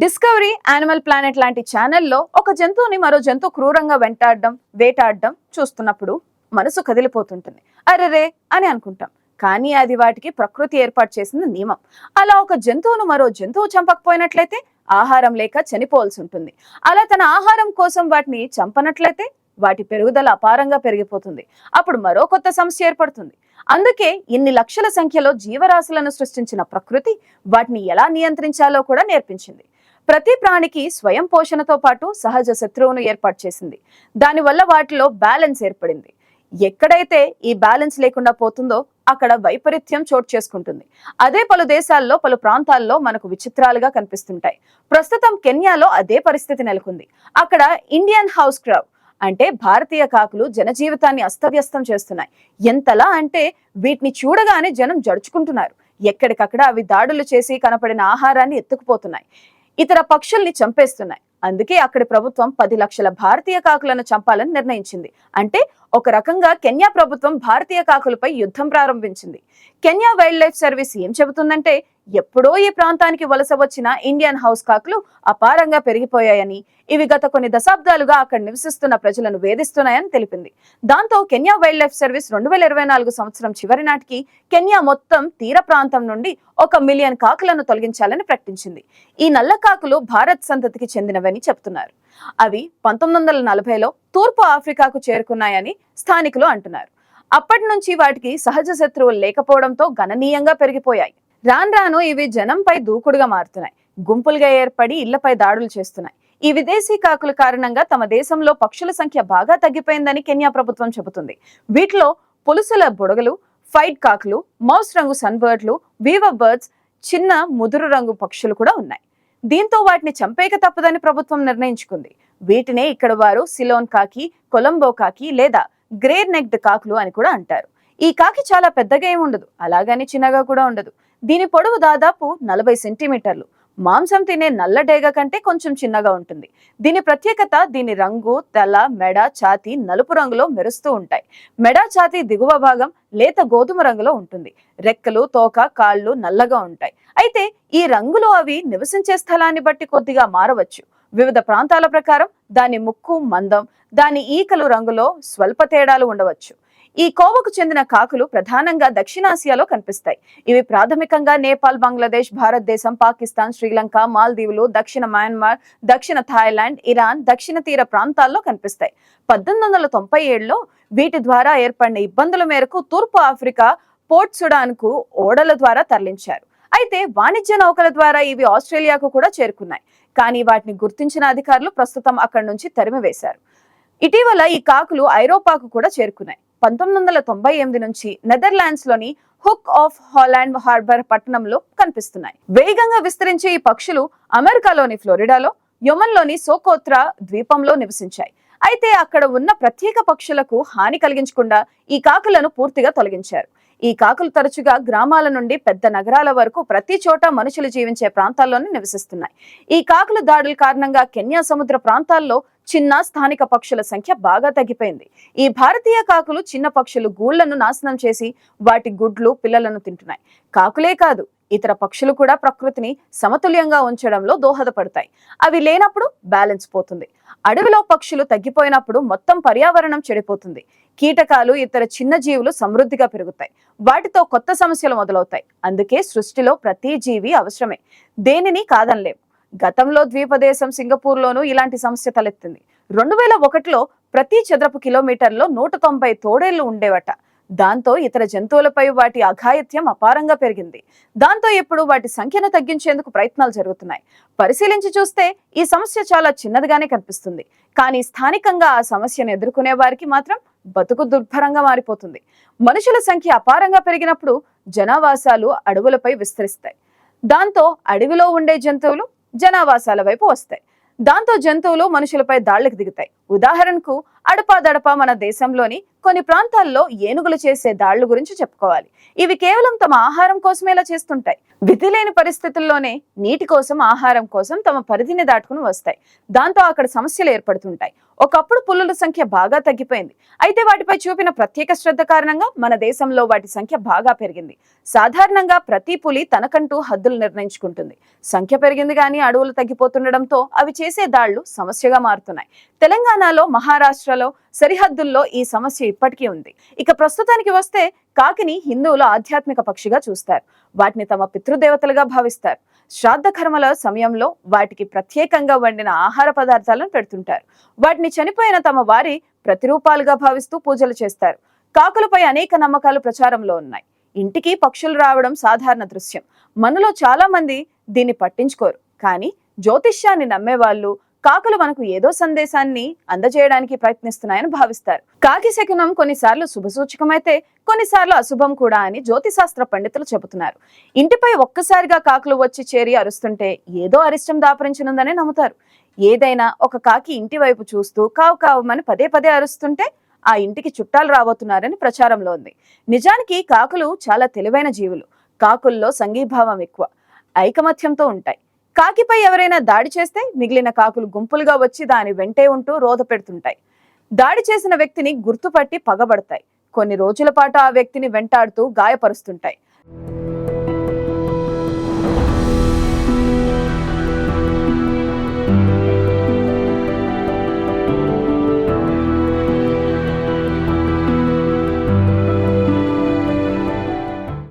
Discovery animal planet లాంటి ఛానల్లో ఒక జంతువుని మరో జంతువు క్రూరంగా వెంటాడడం వేటాడడం చూస్తున్నప్పుడు మనసు కదిలిపోతుంటుంది. అరెరే! అని అనుకుంటాం. కానీ అది వాటికి ప్రకృతి ఏర్పాటు చేసిన నియమం. అలా ఒక జంతువును మరో జంతువు చంపకపోయినట్లయితే ఆహారం లేక చనిపోవాల్సి ఉంటుంది. అలా తన ఆహారం కోసం వాటిని చంపనట్లయితే వాటి పెరుగుదల అపారంగా పెరిగిపోతుంది. అప్పుడు మరో కొత్త సమస్య ఏర్పడుతుంది. అందుకే ఇన్ని లక్షల సంఖ్యలో జీవరాశులను సృష్టించిన ప్రకృతి వాటిని ఎలా నియంత్రించాలో కూడా నేర్పించింది. ప్రతి ప్రాణికి స్వయం పోషణతో పాటు సహజ శత్రువును ఏర్పాటు చేసింది. దానివల్ల వాటిలో బ్యాలెన్స్ ఏర్పడింది. ఎక్కడైతే ఈ బ్యాలెన్స్ లేకుండా పోతుందో అక్కడ వైపరీత్యం చోటు చేసుకుంటుంది. అదే పలు దేశాల్లో పలు ప్రాంతాల్లో మనకు విచిత్రాలుగా కనిపిస్తుంటాయి. ప్రస్తుతం కెన్యాలో అదే పరిస్థితి నెలకొంది. అక్కడ ఇండియన్ హౌస్ క్రవ్ అంటే భారతీయ కాకులు జనజీవితాన్ని అస్తవ్యస్తం చేస్తున్నాయి. ఎంతలా అంటే వీటిని చూడగానే జనం జడుచుకుంటున్నారు. ఎక్కడికక్కడ అవి దాడులు చేసి కనపడిన ఆహారాన్ని ఎత్తుకుపోతున్నాయి. ఇతర పక్షుల్ని చంపేస్తున్నాయి. అందుకే అక్కడి ప్రభుత్వం పది లక్షల భారతీయ కాకులను చంపాలని నిర్ణయించింది. అంటే ఒక రకంగా కెన్యా ప్రభుత్వం భారతీయ కాకులపై యుద్ధం ప్రారంభించింది. కెన్యా వైల్డ్ లైఫ్ సర్వీస్ ఏం చెబుతుందంటే ఎప్పుడో ఈ ప్రాంతానికి వలస వచ్చిన ఇండియన్ హౌస్ కాకులు అపారంగా పెరిగిపోయాయని ఇవి గత కొన్ని దశాబ్దాలుగా అక్కడ నివసిస్తున్న ప్రజలను వేధిస్తున్నాయని తెలిపింది. దాంతో కెన్యా వైల్డ్ లైఫ్ సర్వీస్ రెండు వేల ఇరవై నాలుగు సంవత్సరం చివరి నాటికి కెన్యా మొత్తం తీర ప్రాంతం నుండి ఒక మిలియన్ కాకులను తొలగించాలని ప్రకటించింది. ఈ నల్ల కాకులు భారత్ సంతతికి చెందినవని చెప్తున్నారు. అవి పంతొమ్మిది వందల నలభైలో తూర్పు ఆఫ్రికాకు చేరుకున్నాయని స్థానికులు అంటున్నారు. అప్పటి నుంచి వాటికి సహజ శత్రువులు లేకపోవడంతో గణనీయంగా పెరిగిపోయాయి. రాను రాను ఇవి జనంపై దూకుడుగా మారుతున్నాయి. గుంపులుగా ఏర్పడి ఇళ్ళపై దాడులు చేస్తున్నాయి. ఈ విదేశీ కాకుల కారణంగా తమ దేశంలో పక్షుల సంఖ్య బాగా తగ్గిపోయిందని కెన్యా ప్రభుత్వం చెబుతుంది. వీటిలో పులుసుల బుడగలు ఫైట్ కాకులు మౌస్ రంగు సన్బర్డ్లు వీవ బర్డ్స్ చిన్న ముదురు రంగు పక్షులు కూడా ఉన్నాయి. దీంతో వాటిని చంపేక తప్పదని ప్రభుత్వం నిర్ణయించుకుంది. వీటినే ఇక్కడ వారు సిలోన్ కాకి కొలంబో కాకి లేదా గ్రేర్ నెక్డ్ కాకులు అని కూడా అంటారు. ఈ కాకి చాలా పెద్దగా ఏమి ఉండదు అలాగని చిన్నగా కూడా ఉండదు. దీని పొడవు దాదాపు నలభై సెంటీమీటర్లు. మాంసం తినే నల్ల డేగ కంటే కొంచెం చిన్నగా ఉంటుంది. దీని ప్రత్యేకత దీని రంగు తల మెడ ఛాతి నలుపు రంగులో మెరుస్తూ ఉంటాయి. మెడ ఛాతి దిగువ భాగం లేత గోధుమ రంగులో ఉంటుంది. రెక్కలు తోక కాళ్ళు నల్లగా ఉంటాయి. అయితే ఈ రంగులో అవి నివసించే స్థలాన్ని బట్టి కొద్దిగా మారవచ్చు. వివిధ ప్రాంతాల ప్రకారం దాని ముక్కు మందం దాని ఈకలు రంగులో స్వల్ప తేడాలు ఉండవచ్చు. ఈ కోవకు చెందిన కాకులు ప్రధానంగా దక్షిణాసియాలో కనిపిస్తాయి. ఇవి ప్రాథమికంగా నేపాల్ బంగ్లాదేశ్ భారతదేశం పాకిస్తాన్ శ్రీలంక మాల్దీవులు దక్షిణ మయన్మార్ దక్షిణ థాయిలాండ్ ఇరాన్ దక్షిణ తీర ప్రాంతాల్లో కనిపిస్తాయి. పద్దెనిమిది వందల తొంభై ఏడులో వీటి ద్వారా ఏర్పడిన ఇబ్బందుల మేరకు తూర్పు ఆఫ్రికా పోర్ట్ సుడాన్కు ఓడల ద్వారా తరలించారు. అయితే వాణిజ్య నౌకల ద్వారా ఇవి ఆస్ట్రేలియాకు కూడా చేరుకున్నాయి. కానీ వాటిని గుర్తించిన అధికారులు ప్రస్తుతం అక్కడి నుంచి తరిమివేశారు. ఇటీవల ఈ కాకులు ఐరోపాకు కూడా చేరుకున్నాయి. పంతొమ్మిది వందల తొంభై ఎనిమిది నుంచి నెదర్లాండ్స్లోని హుక్ ఆఫ్ హాలాండ్ హార్బర్ పట్టణంలో కనిపిస్తున్నాయి. వేగంగా విస్తరించే ఈ పక్షులు అమెరికాలోని ఫ్లోరిడాలో యొమన్లోని సోకోత్రా ద్వీపంలో నివసించాయి. అయితే అక్కడ ఉన్న ప్రత్యేక పక్షులకు హాని కలిగించకుండా ఈ కాకులను పూర్తిగా తొలగించారు. ఈ కాకులు తరచుగా గ్రామాల నుండి పెద్ద నగరాల వరకు ప్రతి చోట మనుషులు జీవించే ప్రాంతాల్లోనే నివసిస్తున్నాయి. ఈ కాకుల దాడుల కారణంగా కెన్యా సముద్ర ప్రాంతాల్లో చిన్న స్థానిక పక్షుల సంఖ్య బాగా తగ్గిపోయింది. ఈ భారతీయ కాకులు చిన్న పక్షులు గూళ్ళను నాశనం చేసి వాటి గుడ్లు పిల్లలను తింటున్నాయి. కాకులే కాదు ఇతర పక్షులు కూడా ప్రకృతిని సమతుల్యంగా ఉంచడంలో దోహదపడతాయి. అవి లేనప్పుడు బ్యాలెన్స్ పోతుంది. అడవిలో పక్షులు తగ్గిపోయినప్పుడు మొత్తం పర్యావరణం చెడిపోతుంది. కీటకాలు ఇతర చిన్న జీవులు సమృద్ధిగా పెరుగుతాయి. వాటితో కొత్త సమస్యలు మొదలవుతాయి. అందుకే సృష్టిలో ప్రతి జీవి అవసరమే. దేనిని కాదనలేము గతంలో ద్వీపదేశం సింగపూర్లోనూ ఇలాంటి సమస్య తలెత్తింది. రెండు వేల ఒకటిలో ప్రతి చదరపు కిలోమీటర్లో నూట తొంభై తోడేళ్ళు ఉండేవట. దాంతో ఇతర జంతువులపై వాటి అఘాయిత్యం అపారంగా పెరిగింది. దాంతో ఇప్పుడు వాటి సంఖ్యను తగ్గించేందుకు ప్రయత్నాలు జరుగుతున్నాయి. పరిశీలించి చూస్తే ఈ సమస్య చాలా చిన్నదిగానే కనిపిస్తుంది. కానీ స్థానికంగా ఆ సమస్యను ఎదుర్కొనే వారికి మాత్రం బతుకు దుర్భరంగా మారిపోతుంది. మనుషుల సంఖ్య అపారంగా పెరిగినప్పుడు జనావాసాలు అడవులపై విస్తరిస్తాయి. దాంతో అడవిలో ఉండే జంతువులు జనావాసాల వైపు వస్తాయి. దాంతో జంతువులు మనుషులపై దాళ్ళకు దిగుతాయి. ఉదాహరణకు అడపాదడపా మన దేశంలోని కొన్ని ప్రాంతాల్లో ఏనుగులు చేసే దాళ్ళు గురించి చెప్పుకోవాలి. ఇవి కేవలం తమ ఆహారం కోసమే ఇలా చేస్తుంటాయి. విధి లేని పరిస్థితుల్లోనే నీటి కోసం ఆహారం కోసం తమ పరిధిని దాటుకుని వస్తాయి. దాంతో అక్కడ సమస్యలు ఏర్పడుతుంటాయి. ఒకప్పుడు పులుల సంఖ్య బాగా తగ్గిపోయింది. అయితే వాటిపై చూపిన ప్రత్యేక శ్రద్ధ కారణంగా మన దేశంలో వాటి సంఖ్య బాగా పెరిగింది. సాధారణంగా ప్రతి పులి తనకంటూ హద్దులు నిర్ణయించుకుంటుంది. సంఖ్య పెరిగింది కానీ అడవులు తగ్గిపోతుండడంతో అవి చేసే దాళ్ళు సమస్యగా మారుతున్నాయి. తెలంగాణలో మహారాష్ట్ర మహారాష్ట్రలో సరిహద్దుల్లో ఈ సమస్య ఇప్పటికీ ఉంది. ఇక ప్రస్తుతానికి వస్తే కాకిని హిందువులు ఆధ్యాత్మిక పక్షిగా చూస్తారు. వాటిని తమ పితృదేవతలుగా భావిస్తారు. శ్రాద్ధ కర్మల సమయంలో వాటికి ప్రత్యేకంగా వండిన ఆహార పదార్థాలను పెడుతుంటారు. వాటిని చనిపోయిన తమ వారి ప్రతిరూపాలుగా భావిస్తూ పూజలు చేస్తారు. కాకులపై అనేక నమ్మకాలు ప్రచారంలో ఉన్నాయి. ఇంటికి పక్షులు రావడం సాధారణ దృశ్యం. మనలో చాలా మంది దీన్ని పట్టించుకోరు. కానీ జ్యోతిష్యాన్ని నమ్మేవాళ్ళు కాకులు మనకు ఏదో సందేశాన్ని అందజేయడానికి ప్రయత్నిస్తున్నాయని భావిస్తారు. కాకి శకునం కొన్నిసార్లు శుభసూచకమైతే కొన్నిసార్లు అశుభం కూడా అని జ్యోతిశాస్త్ర పండితులు చెబుతున్నారు. ఇంటిపై ఒక్కసారిగా కాకులు వచ్చి చేరి అరుస్తుంటే ఏదో అరిష్టం దాపరించనుందని నమ్ముతారు. ఏదైనా ఒక కాకి ఇంటి వైపు చూస్తూ కావు కావమని పదే పదే అరుస్తుంటే ఆ ఇంటికి చుట్టాలు రాబోతున్నారని ప్రచారంలో ఉంది. నిజానికి కాకులు చాలా తెలివైన జీవులు. కాకుల్లో సంఘీభావం ఎక్కువ. ఐకమత్యంతో ఉంటాయి. కాకిపై ఎవరైనా దాడి చేస్తే మిగిలిన కాకులు గుంపులుగా వచ్చి దాని వెంటే ఉంటూ రోధ పెడుతుంటాయి. దాడి చేసిన వ్యక్తిని గుర్తుపట్టి పగబడతాయి. కొన్ని రోజుల పాటు ఆ వ్యక్తిని వెంటాడుతూ గాయపరుస్తుంటాయి.